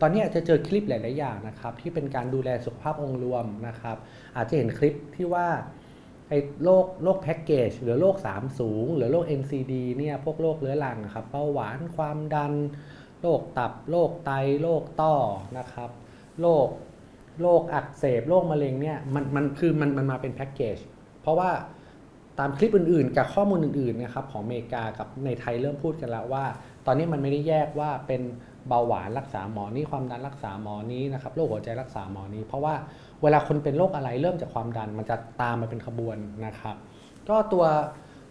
ตอนนี้อาจจะเจอคลิปหลาย ๆ อย่างนะครับ ที่เป็นการดูแลสุขภาพองค์รวมนะครับ อาจจะเห็นคลิปที่ว่าไอ้โรคโรคแพ็กเกจหรือโรค3 สูง หรือโรค NCD เนี่ยพวกโรคเรื้อรังนะครับเบาหวานความดันโรคตับโรคไตโรคต้อนะครับโรคโรคอักเสบโรคมะเร็งเนี่ยมันมันคือมันมันมาเป็นแพ็กเกจเพราะว่า ตามคลิปอื่นๆ กับข้อมูลอื่นๆนะครับของอเมริกากับในไทยเริ่มพูดกันแล้วว่า ตอนนี้มันไม่ได้แยกว่าเป็นเบาหวานรักษาหมอนี้ความดันรักษาหมอนี้นะครับโรคหัวใจรักษาหมอนี้ เพราะว่าเวลาคนเป็นโรคอะไรเริ่มจากความดันมันจะตามมาเป็นขบวนนะครับ ก็ตัว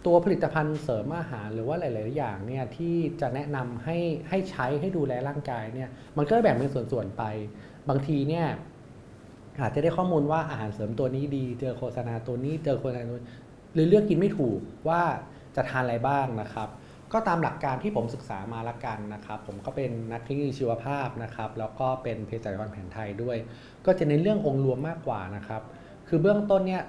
ตัวผลิตภัณฑ์เสริมอาหารหรือว่าหลาย ๆ อย่างเนี่ยที่จะแนะนำให้ให้ใช้ให้ดูแลร่างกายเนี่ยมันก็แบ่งเป็นส่วน ๆ ไป บางทีเนี่ยอาจจะได้ข้อมูลว่าอาหารเสริมตัวนี้ดี เจอโฆษณาตัวนี้ เจอโฆษณาตัว นี้หรือเลือกกินไม่ถูกว่าจะทานอะไรบ้างนะครับ ก็ตามหลักการที่ผมศึกษามาละกันนะครับ ผมก็เป็นนักเทคโนโลยีชีวภาพนะครับ แล้วก็เป็นเภสัชกรแผนไทยด้วย ก็จะในเรื่ององค์รวมมากกว่านะครับ คือเบื้องต้นเนี่ย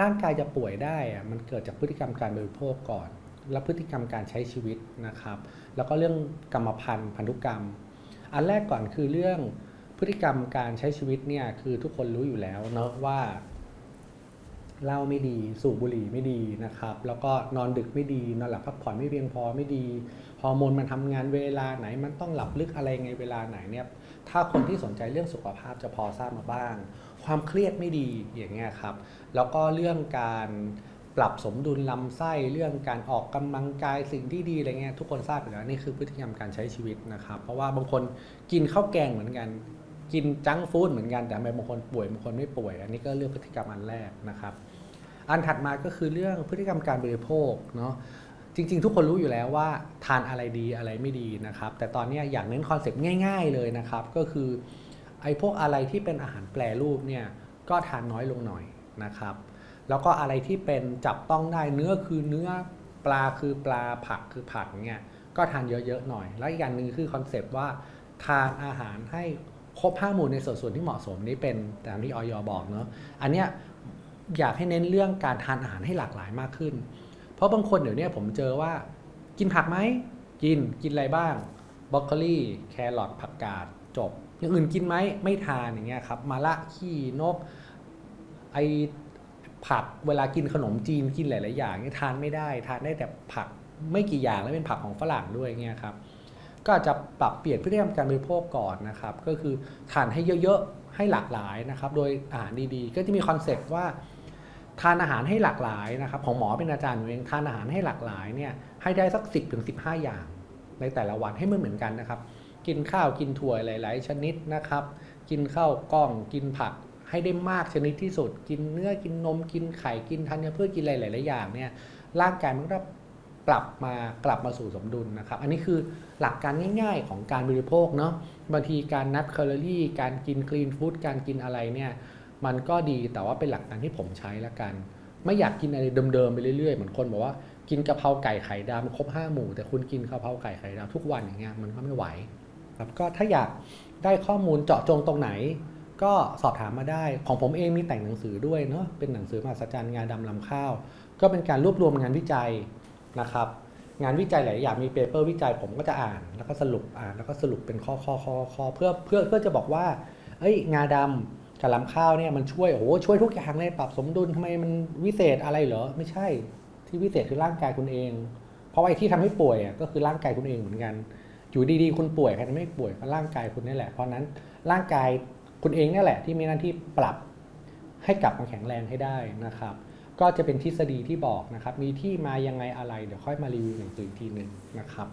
ร่างกายจะป่วยได้อะมันเกิดจากพฤติกรรมการบริโภคก่อน และพฤติกรรมการใช้ชีวิตนะครับ แล้วก็เรื่องกรรมพันธุ์พันธุกรรม อันแรกก่อนคือเรื่องพฤติกรรมการใช้ชีวิตเนี่ยคือทุกคนรู้อยู่แล้วเนาะว่า เหล้าไม่ดี สูบบุหรี่ไม่ดีนะครับ แล้วก็นอนดึกไม่ดี นอนหลับพักผ่อนไม่เพียงพอไม่ดี ฮอร์โมนมันทำงานเวลาไหน มันต้องหลับลึกอะไรไงเวลาไหนเนี่ย ถ้าคนที่สนใจเรื่องสุขภาพจะพอทราบมาบ้าง ความเครียดไม่ดีอย่างเงี้ยครับ แล้วก็เรื่องการปรับสมดุลลำไส้เรื่องการออกกำลังกายสิ่งที่ดีอะไรเงี้ยทุกคนทราบอยู่แล้วนี่คือพฤติกรรมการใช้ชีวิตนะครับ เพราะว่าบางคนกินข้าวแกงเหมือนกัน กินจังฟู้ดเหมือนกันแต่ทำไมบางคนป่วยบางคนไม่ป่วย อันนี้ก็เรื่องพฤติกรรมอันแรกนะครับ อันถัดมาก็คือเรื่องพฤติกรรมการบริโภคเนาะจริง ๆ ทุกคนรู้อยู่แล้วว่าทานอะไรดีอะไรไม่ดีนะครับ แต่ตอนนี้อยากเน้นคอนเซปต์ง่าย ๆ เลยนะครับ ก็คือไอ้พวกอะไรที่เป็นอาหารแปรรูปเนี่ยก็ทานน้อยลงหน่อยนะครับ แล้วก็อะไรที่เป็นจับต้องได้เนื้อคือเนื้อปลาคือปลาผักคือผักเนี่ยก็ทานเยอะๆหน่อย แล้วอีกอย่างหนึ่งคือคอนเซปต์ว่าทานอาหารให้ ครบห้าหมู่ในส่วนส่วนที่เหมาะสมนี่เป็นตามที่ออยบอกเนาะอันเนี้ยอยากให้เน้นเรื่องการทานอาหารให้หลากหลายมากขึ้น เพราะบางคนเดี๋ยวนี้ผมเจอว่า กินผักไหมกินกินอะไรบ้างบรอกโคลีแครอทผักกาดจบอย่างอื่นกินไหมไม่ทานอย่างเงี้ยครับมาละขี้นกไอผักเวลากินขนมจีนกินหลาย ๆ อย่างเนี่ยทานไม่ได้ ทานได้แต่ผักไม่กี่อย่างแล้วเป็นผักของฝรั่งด้วยเงี้ยครับ ก็อาจจะปรับเปลี่ยนพฤติกรรมการบริโภคก่อนนะครับ ก็คือทานให้เยอะๆ ให้หลากหลายนะครับ โดยอาหารดีๆ ก็จะมีคอนเซปต์ว่าทานอาหารให้หลากหลายนะครับ ของหมอเป็นอาจารย์เองทานอาหารให้หลากหลายเนี่ยให้ได้สัก 10ถึง15อย่าง ในแต่ละวันให้ไม่เหมือนกันนะครับ กินข้าวกินถั่วหลาย ๆ ชนิดนะครับ กินข้าวกล้องกินผักให้ได้มากชนิดที่สุด กินเนื้อกินนมกินไข่กินธัญพืชกินอะไรหลาย ๆ อย่างเนี่ยร่างกายมันก็ ปรับมากลับมาสู่สมดุลนะครับ อันนี้คือหลักการง่าย ๆ ของการบริโภคเนาะบางทีการนับแคลอรี่ การกินคลีนฟู้ดการกินอะไรเนี่ยมันก็ดีแต่ว่าเป็นหลักการที่ผมใช้ละกัน ไม่อยากกินอะไรเดิมๆไปเรื่อยๆเหมือนคนบอกว่ากินกะเพราไก่ไข่ดาวมันครบห้าหมู่แต่คุณกินกะเพราไก่ไข่ดาวทุกวันอย่างเงี้ยมันก็ไม่ไหวครับก็ถ้าอยากได้ข้อมูลเจาะจงตรงไหน ก็สอบถามมาได้ ของผมเองมีแต่งหนังสือด้วยเนาะเป็นหนังสือมหัศจรรย์งาดำลำข้าว ก็เป็นการรวบรวมงานวิจัย นะครับงานวิจัยหลายอย่างมีเปเปอร์วิจัยผมก็จะอ่าน แล้วก็สรุปอ่านแล้วก็สรุปเป็นข้อข้อข้อข้อเพื่อเพื่อเพื่อจะบอกว่าเอ้ยงาดำกับลำข้าวเนี่ยมันช่วยโอ้โหช่วยทุกอย่างเลยปรับสมดุลทำไมมันวิเศษอะไรเหรอไม่ใช่ที่วิเศษคือร่างกายคุณเอง เพราะไอ้ที่ทำให้ป่วยอะก็คือร่างกายคุณเองเหมือนกัน อยู่ดีๆ คุณป่วยใครทำให้ป่วยก็ร่างกายคุณนี่แหละ เพราะนั้นร่างกายคุณเองนี่แหละที่มีหน้าที่ปรับให้กลับมาแข็งแรงให้ได้นะครับ ก็จะเป็นทฤษฎีที่บอกนะครับ มีที่มายังไงอะไร เดี๋ยวค่อยมารีวิวหนังสืออีกทีหนึ่งนะครับ